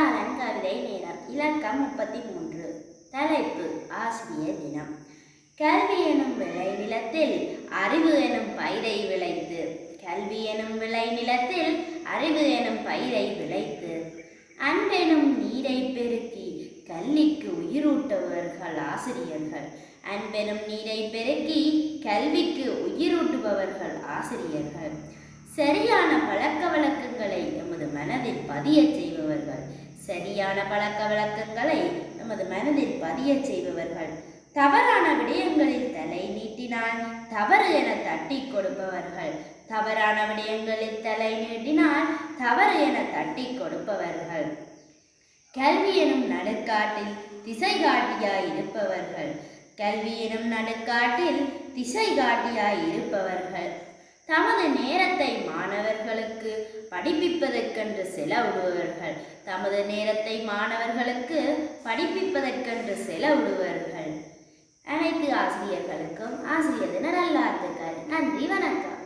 பாலன் கவிதை நேரம் இலக்கம் முப்பத்தி மூன்று தலைப்பு ஆசிரியர் தினம். கல்வி எனும் விளை நிலத்தில் அறிவு எனும் பயிரை விளைத்து. கல்வி எனும் விளை நிலத்தில் அறிவு எனும் பயிரை விளைத்து. அன்பெனும் நீரை பெருக்கி கல்விக்கு உயிரூட்டுபவர்கள் ஆசிரியர்கள். அன்பெனும் நீரை பெருக்கி கல்விக்கு உயிரூட்டுபவர்கள் ஆசிரியர்கள். சரியான பழக்க வழக்கங்களை எமது மனதில் பதிய செய்ய சரியான பழக்க வழக்கங்களை நமது மனதில் பதியச் செய்பவர்கள். தவறான விடயங்களில் தலை நீட்டினால் தவறு என தட்டி கொடுப்பவர்கள். தவறான விடயங்களில் தலை நீட்டினால் தவறு என தட்டி கொடுப்பவர்கள். கல்வி எனும் நடுக்காட்டில் திசை காட்டியாய் இருப்பவர்கள். கல்வி எனும் நடுக்காட்டில் திசை காட்டியாய் இருப்பவர்கள். தமது மாணவர்களுக்கு படிப்பிப்பதற்கென்று செலவிடுபவர்கள் தமது நேரத்தை மாணவர்களுக்கு படிப்பிப்பதற்கென்று செலவிடுவார்கள். அனைத்து ஆசிரியர்களுக்கும் ஆசிரியர் தின நல்வாழ்த்துக்கள் நன்றி வணக்கம்.